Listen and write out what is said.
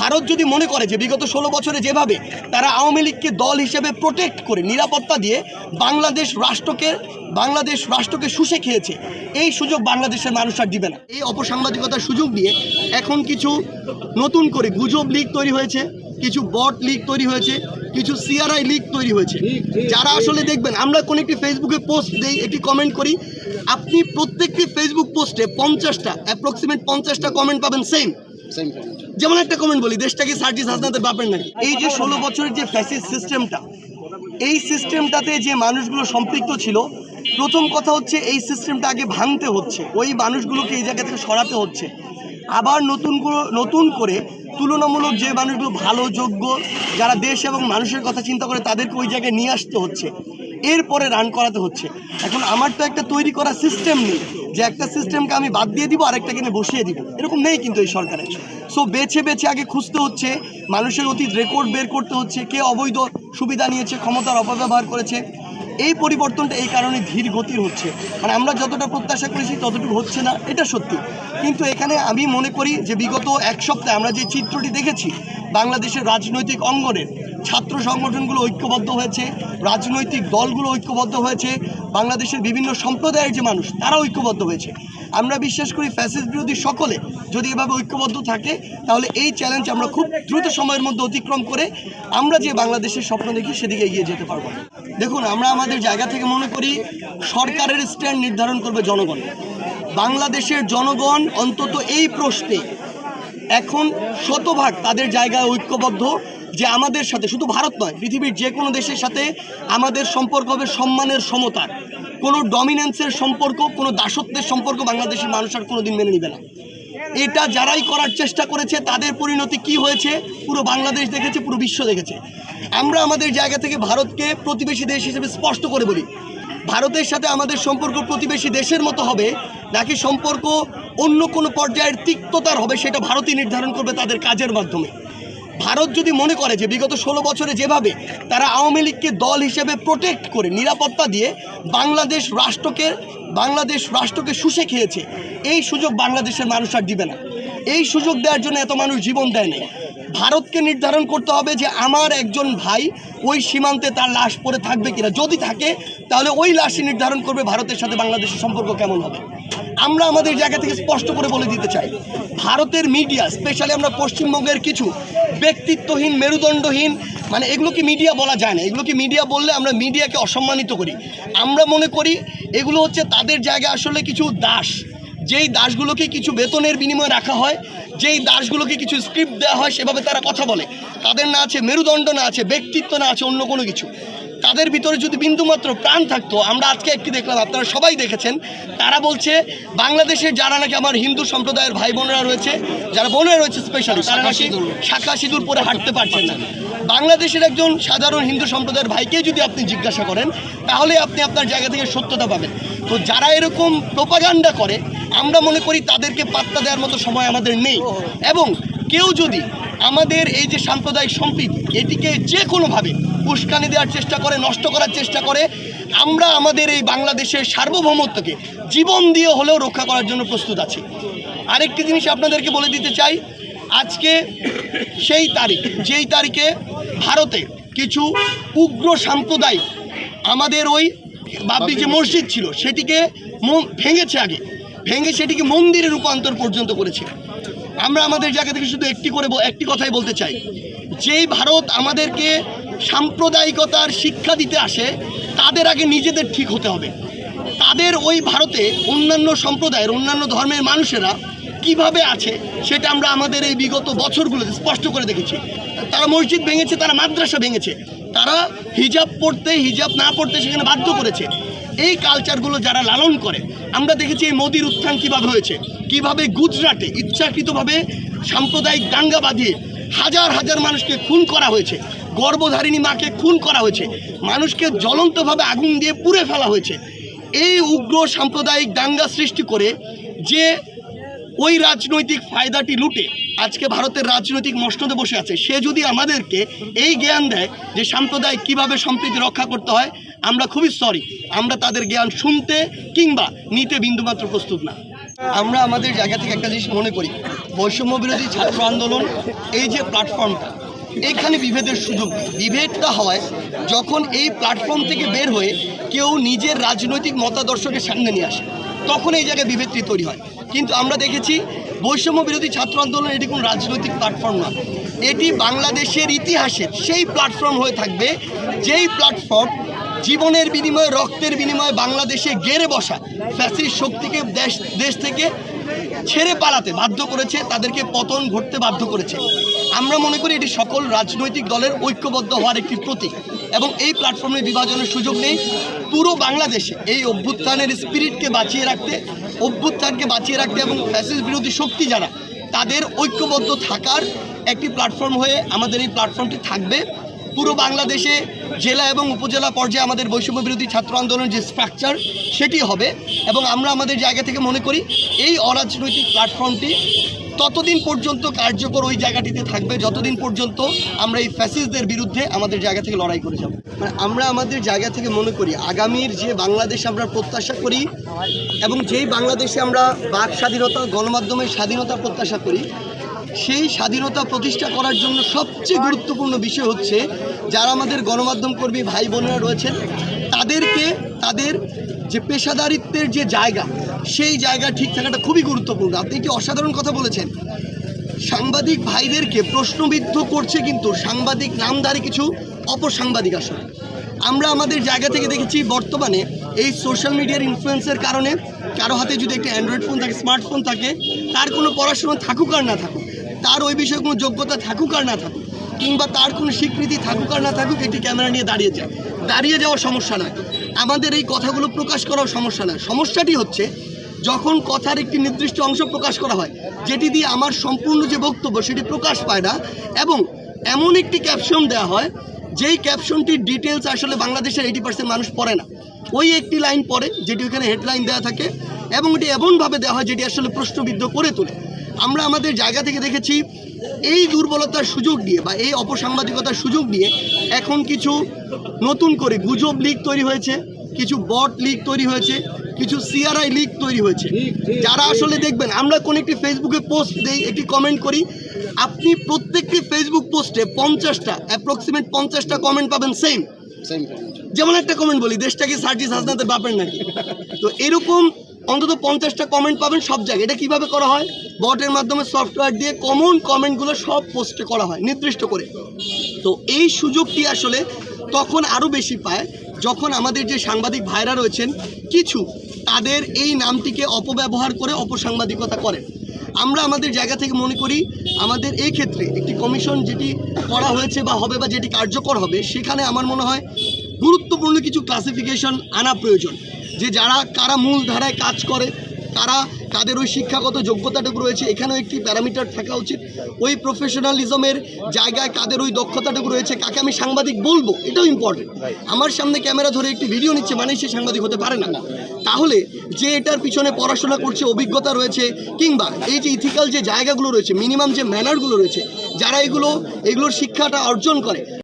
ভারত যদি মনে করে যে বিগত ষোলো বছরে যেভাবে তারা আওয়ামী লীগকে দল হিসেবে প্রোটেক্ট করে নিরাপত্তা দিয়ে বাংলাদেশ রাষ্ট্রকে বাংলাদেশ রাষ্ট্রকে শুষে খেয়েছে এই সুযোগ বাংলাদেশের মানুষ আর দিবে না। এই অপসাংবাদিকতার সুযোগ দিয়ে এখন কিছু নতুন করে গুজব লীগ তৈরি হয়েছে কিছু বট লীগ তৈরি হয়েছে কিছু সিআরআই লীগ তৈরি হয়েছে। যারা আসলে দেখবেন আমরা কোন একটি ফেসবুকে পোস্ট দেই একটি কমেন্ট করি আপনি প্রত্যেকটি ফেসবুক পোস্টে পঞ্চাশটা অ্যাপ্রক্সিমেট পঞ্চাশটা কমেন্ট পাবেন সেম যেমন একটা কমেন্ট বলি, দেশটাকে সার্জিস হাসনাতের বাপের নাকি? এই যে ষোলো বছরের যে ফ্যাসিস সিস্টেমটা এই সিস্টেমটাতে যে মানুষগুলো সম্পৃক্ত ছিল, প্রথম কথা হচ্ছে এই সিস্টেমটা আগে ভাঙতে হচ্ছে, ওই মানুষগুলোকে এই জায়গা থেকে সরাতে হচ্ছে। আবার নতুন নতুন করে তুলনামূলক যে মানুষগুলো ভালো, যোগ্য, যারা দেশ এবং মানুষের কথা চিন্তা করে, তাদেরকে ওই জায়গায় নিয়ে আসতে হচ্ছে। এরপরে রান করাতে হচ্ছে। এখন আমার তো একটা তৈরি করা সিস্টেম নেই। যে একটা সিস্টেমকে আমি বাদ দিয়ে দিব আরেকটা কিনে বসিয়ে দিব। এরকম নেই কিন্তু এই সরকারের। সো বেছে বেছে আগে খুঁজতে হচ্ছে, মানুষের অতীত রেকর্ড বের করতে হচ্ছে, কে অবৈধ সুবিধা নিয়েছে, ক্ষমতার অপব্যবহার করেছে এই পরিবর্তনটা এই কারণে ধীর গতির হচ্ছে। মানে আমরা যতটা প্রত্যাশা করেছি ততটুকু হচ্ছে না, এটা সত্যি। কিন্তু এখানে আমি মনে করি যে বিগত এক সপ্তাহে আমরা যে চিত্রটি দেখেছি, বাংলাদেশের রাজনৈতিক অঙ্গনের, ছাত্র সংগঠনগুলো ঐক্যবদ্ধ হয়েছে, রাজনৈতিক দলগুলো ঐক্যবদ্ধ হয়েছে, বাংলাদেশের বিভিন্ন সম্প্রদায়ের যে মানুষ তারা ঐক্যবদ্ধ হয়েছে। আমরা বিশ্বাস করি ফ্যাসিস বিরোধী সকলে যদি এভাবে ঐক্যবদ্ধ থাকে, তাহলে এই চ্যালেঞ্জ আমরা খুব দ্রুত সময়ের মধ্যে অতিক্রম করে আমরা যে বাংলাদেশের স্বপ্ন দেখি সেদিকে এগিয়ে যেতে পারব। দেখুন, আমরা আমাদের জায়গা থেকে মনে করি সরকারের স্ট্যান্ড নির্ধারণ করবে জনগণ। বাংলাদেশের জনগণ অন্তত এই প্রশ্নে এখন শতভাগ তাদের জায়গায় ঐক্যবদ্ধ যে আমাদের সাথে, শুধু ভারত নয়, পৃথিবীর যে কোনো দেশের সাথে আমাদের সম্পর্ক হবে সম্মানের সমতার। কোনো ডমিনেন্সের সম্পর্ক, কোনো দাসত্বের সম্পর্ক বাংলাদেশের মানুষ আর কোনোদিন মেনে নেবে না। এটা যারাই করার চেষ্টা করেছে, তাদের পরিণতি কি হয়েছে? পুরো বাংলাদেশ দেখেছে, পুরো বিশ্ব দেখেছে। আমরা আমাদের জায়গা থেকে ভারতকে প্রতিবেশী দেশ হিসেবে স্পষ্ট করে বলি। ভারতের সাথে আমাদের সম্পর্ক প্রতিবেশী দেশের মতো হবে, নাকি সম্পর্ক অন্য কোনো পর্যায়ের তিক্ততার হবে, সেটা ভারতই নির্ধারণ করবে তাদের কাজের মাধ্যমে। ভারত যদি মনে করে যে বিগত ষোলো বছরে যেভাবে তারা আওয়ামী লীগকে দল হিসেবে প্রোটেক্ট করে নিরাপত্তা দিয়ে বাংলাদেশ রাষ্ট্রকে বাংলাদেশ রাষ্ট্রকে শুষে খেয়েছে, এই সুযোগ বাংলাদেশের মানুষ আর দিবে না। এই সুযোগ দেওয়ার জন্য এত মানুষ জীবন দেয় নাই। ভারতকে নির্ধারণ করতে হবে যে আমার একজন ভাই ওই সীমান্তে তার লাশ পড়ে থাকবে কিনা। যদি থাকে, তাহলে ওই লাশই নির্ধারণ করবে ভারতের সাথে বাংলাদেশের সম্পর্ক কেমন হবে? আমরা আমাদের জায়গা থেকে স্পষ্ট করে বলে দিতে চাই। ভারতের মিডিয়া স্পেশালি আমরা পশ্চিমবঙ্গের কিছু ব্যক্তিত্বহীন, মেরুদণ্ডহীন মানে এগুলোকে মিডিয়া বলা যায় না? এগুলোকে মিডিয়া বললে আমরা মিডিয়াকে অসম্মানিত করি? আমরা মনে করি এগুলো হচ্ছে তাদের জায়গায় আসলে কিছু দাস। যেই দাসগুলোকে কিছু বেতনের বিনিময়ে রাখা হয়, যেই দাসগুলোকে কিছু স্ক্রিপ্ট দেওয়া হয়, সেভাবে তারা কথা বলে। তাদের না আছে মেরুদণ্ড, না আছে ব্যক্তিত্ব, না আছে অন্য কোনো কিছু। তাদের ভিতরে যদি বিন্দুমাত্র প্রাণ থাকতো আমরা আজকে একটি দেখলাম আপনারা সবাই দেখেছেন তারা বলছে বাংলাদেশের যারা নাকি আমার হিন্দু সম্প্রদায়ের ভাই বোনেরা রয়েছে যারা বোনেরা রয়েছে স্পেশালি তারা নাকি শাখা সিঁদুর। পরে হাঁটতে পারছেন না। বাংলাদেশের একজন সাধারণ হিন্দু সম্প্রদায়ের ভাইকে যদি আপনি জিজ্ঞাসা করেন তাহলে আপনি আপনার জায়গা থেকে সত্যতা পাবেন। তো যারা এরকম প্রোপাগান্ডা করে আমরা মনে করি তাদেরকে পাত্তা দেওয়ার মতো সময় আমাদের নেই। এবং কেউ যদি আমাদের এই যে সাম্প্রদায়িক সম্প্রীতি এটিকে যে কোনোভাবে উস্কানি দেওয়ার চেষ্টা করে, নষ্ট করার চেষ্টা করে। আমরা আমাদের এই বাংলাদেশের সার্বভৌমত্বকে জীবন দিয়ে হলেও রক্ষা করার জন্য প্রস্তুত আছি। আরেকটি জিনিস আপনাদেরকে বলে দিতে চাই, আজকে সেই তারিখ, যেই তারিখে ভারতে কিছু উগ্র সাম্প্রদায়িক আমাদের ওই বাবরি যে মসজিদ ছিল, সেটিকে ভেঙেছে আগে। ভেঙে সেটিকে মন্দিরে রূপান্তর পর্যন্ত করেছে। আমরা আমাদের জায়গা থেকে শুধু একটি করে একটি কথাই বলতে চাই। যেই ভারত আমাদেরকে সাম্প্রদায়িকতার শিক্ষা দিতে আসে, তাদের আগে নিজেদের ঠিক হতে হবে। তাদের ওই ভারতে অন্যান্য সম্প্রদায়ের, অন্যান্য ধর্মের মানুষেরা কীভাবে আছে, সেটা আমরা আমাদের এই বিগত বছরগুলোতে স্পষ্ট করে দেখেছি। তারা মসজিদ ভেঙেছে, তারা মাদ্রাসা ভেঙেছে। তারা হিজাব পড়তে, হিজাব না পড়তে সেখানে বাধ্য করেছে। এই কালচারগুলো যারা লালন করে, আমরা দেখেছি এই মোদির উত্থান কীভাবে হয়েছে। কীভাবে গুজরাটে ইচ্ছাকৃতভাবে সাম্প্রদায়িক দাঙ্গা বাঁধিয়ে হাজার হাজার মানুষকে খুন করা হয়েছে। গর্ভধারিণী মাকে খুন করা হয়েছে। মানুষকে জ্বলন্তভাবে আগুন দিয়ে পুড়ে ফেলা হয়েছে। এই উগ্র সাম্প্রদায়িক দাঙ্গা সৃষ্টি করে যে ওই রাজনৈতিক ফায়দাটি লুটে, আজকে ভারতের রাজনৈতিক মসনদে বসে আছে, সে যদি আমাদেরকে এই জ্ঞান দেয় যে সাম্প্রদায়িক কীভাবে সম্প্রীতি রক্ষা করতে হয়, আমরা খুবই সরি আমরা তাদের জ্ঞান শুনতে কিংবা নিতে বিন্দুমাত্র প্রস্তুত না। আমরা আমাদের জায়গা থেকে একটা জিনিস মনে করি, বৈষম্য বিরোধী ছাত্র আন্দোলন, এই যে প্ল্যাটফর্মটা এখানে বিভেদের সুযোগ। বিভেদটা হয় যখন এই প্ল্যাটফর্ম থেকে বের হয়ে কেউ নিজের রাজনৈতিক মতাদর্শকে সামনে নিয়ে আসে। তখন এই জায়গায় বিভেদটি তৈরি হয়। কিন্তু আমরা দেখেছি বৈষম্য বিরোধী ছাত্র আন্দোলন এটি কোনো রাজনৈতিক প্ল্যাটফর্ম না। এটি বাংলাদেশের ইতিহাসের সেই প্ল্যাটফর্ম হয়ে থাকবে যেই প্ল্যাটফর্ম জীবনের বিনিময়ে, রক্তের বিনিময়ে বাংলাদেশে গেড়ে বসা ফ্যাসিস্ট শক্তিকে দেশ দেশ থেকে ছেড়ে পালাতে বাধ্য করেছে, তাদেরকে পতন ঘটতে বাধ্য করেছে। আমরা মনে করি এটি সকল রাজনৈতিক দলের ঐক্যবদ্ধ হওয়ার একটি প্রতীক এবং এই প্ল্যাটফর্মে বিভাজনের সুযোগ নেই। পুরো বাংলাদেশে এই অভ্যুত্থানের স্পিরিটকে বাঁচিয়ে রাখতে, অভ্যুত্থানকে বাঁচিয়ে রাখতে এবং ফ্যাসিস্ট বিরোধী শক্তি যারা, তাদের ঐক্যবদ্ধ থাকার একটি প্ল্যাটফর্ম হয়ে আমাদের এই প্ল্যাটফর্মটি থাকবে। পুরো বাংলাদেশে জেলা এবং উপজেলা পর্যায়ে আমাদের বৈষম্য বিরোধী ছাত্র আন্দোলনের যে স্ট্রাকচার সেটি হবে এবং আমরা আমাদের জায়গা থেকে মনে করি, এই অরাজনৈতিক প্ল্যাটফর্মটি ততদিন পর্যন্ত কার্যকর ওই জায়গাটিতে থাকবে, যতদিন পর্যন্ত আমরা এই ফ্যাসিসদের বিরুদ্ধে আমাদের জায়গা থেকে লড়াই করে যাব। মানে আমরা আমাদের জায়গা থেকে মনে করি, আগামীর যে বাংলাদেশ আমরা প্রত্যাশা করি এবং যেই বাংলাদেশে আমরা বাক স্বাধীনতা, গণমাধ্যমের স্বাধীনতা প্রত্যাশা করি সেই স্বাধীনতা প্রতিষ্ঠা করার জন্য সবচেয়ে গুরুত্বপূর্ণ বিষয় হচ্ছে যারা আমাদের গণমাধ্যম কর্মী ভাই বোনেরা রয়েছেন, তাদেরকে তাদের যে পেশাদারিত্বের যে জায়গা, সেই জায়গা ঠিক থাকাটা খুবই গুরুত্বপূর্ণ। আপনি একটি অসাধারণ কথা বলেছেন। সাংবাদিক ভাইদেরকে প্রশ্নবিদ্ধ করছে কিন্তু সাংবাদিক নামধারী কিছু অপসাংবাদিক আসলে। আমরা আমাদের জায়গা থেকে দেখেছি বর্তমানে এই সোশ্যাল মিডিয়ার ইনফ্লুয়েন্সের কারণে কারও হাতে যদি একটা অ্যান্ড্রয়েড ফোন থাকে, স্মার্টফোন থাকে, তার কোনো পড়াশোনা থাকুক আর না থাকুক তার ওই বিষয়ে কোনো যোগ্যতা থাকুক আর না থাকুক, কিংবা তার কোনো স্বীকৃতি থাকুক আর না থাকুক একটি ক্যামেরা নিয়ে দাঁড়িয়ে যায়। দাঁড়িয়ে যাওয়ার সমস্যা নয়। আমাদের এই কথাগুলো প্রকাশ করার সমস্যা নয়। সমস্যাটি হচ্ছে, যখন কথার একটি নির্দিষ্ট অংশ প্রকাশ করা হয়, যেটি দিয়ে আমার সম্পূর্ণ যে বক্তব্য সেটি প্রকাশ পায় না, এবং এমন একটি ক্যাপশন দেওয়া হয়, যেই ক্যাপশনটির ডিটেলস আসলে বাংলাদেশের এইটি পার্সেন্ট মানুষ পড়ে না। ওই একটি লাইন পড়ে, যেটি ওখানে হেডলাইন দেওয়া থাকে, এবং এটি এমনভাবে দেওয়া হয়, যেটি আসলে প্রশ্নবিদ্ধ করে তোলে। আমরা আমাদের জায়গা থেকে দেখেছি এই দুর্বলতার সুযোগ নিয়ে বা এই অপসাংবাদিকতার সুযোগ নিয়ে এখন কিছু নতুন করে গুজব লিগ তৈরি হয়েছে কিছু বট লিগ তৈরি হয়েছে কিছু সিআরআই লিগ তৈরি হয়েছে। যারা আসলে দেখবেন আমরা কোন একটি ফেসবুকে পোস্ট দেই একটি কমেন্ট করি আপনি প্রত্যেকটি ফেসবুক পোস্টে পঞ্চাশটা অ্যাপ্রক্সিমেট পঞ্চাশটা কমেন্ট পাবেন সেম যেমন একটা কমেন্ট বলি দেশটা কি সার্জিস হাসনাতের বাপের নাকি? তো এরকম অন্তত পঞ্চাশটা কমেন্ট পাবেন সব জায়গায়। এটা কীভাবে করা হয়? বটের মাধ্যমে সফটওয়্যার দিয়ে কমন কমেন্টগুলো সব পোস্টে করা হয়, নির্দিষ্ট করে। তো এই সুযোগটি আসলে তখন আরও বেশি পায় যখন আমাদের যে সাংবাদিক ভাইরা রয়েছেন, কিছু তাদের এই নামটিকে অপব্যবহার করে অপসাংবাদিকতা করেন। আমরা আমাদের জায়গা থেকে মনে করি, আমাদের এই ক্ষেত্রে একটি কমিশন যেটি করা হয়েছে বা হবে বা যেটি কার্যকর হবে, সেখানে আমার মনে হয় গুরুত্বপূর্ণ কিছু ক্লাসিফিকেশন আনা প্রয়োজন। যে যারা, কারা মূল ধারায় কাজ করে কারা কাদের ওই শিক্ষাগত যোগ্যতাটুকু রয়েছে। এখানেও একটি প্যারামিটার থাকা উচিত। ওই প্রফেশনালিজমের জায়গায় কাদের ওই দক্ষতাটুকু রয়েছে, কাকে আমি সাংবাদিক বলব, এটাও ইম্পর্টেন্ট আমার সামনে ক্যামেরা ধরে একটি ভিডিও নিচ্ছে মানে সে সাংবাদিক হতে পারে না। তাহলে যে এটার পিছনে পড়াশোনা করছে, অভিজ্ঞতা রয়েছে, কিংবা এই যে ইথিক্যাল যে জায়গাগুলো রয়েছে মিনিমাম যে ম্যানারগুলো রয়েছে, যারা এগুলো, এগুলোর শিক্ষাটা অর্জন করে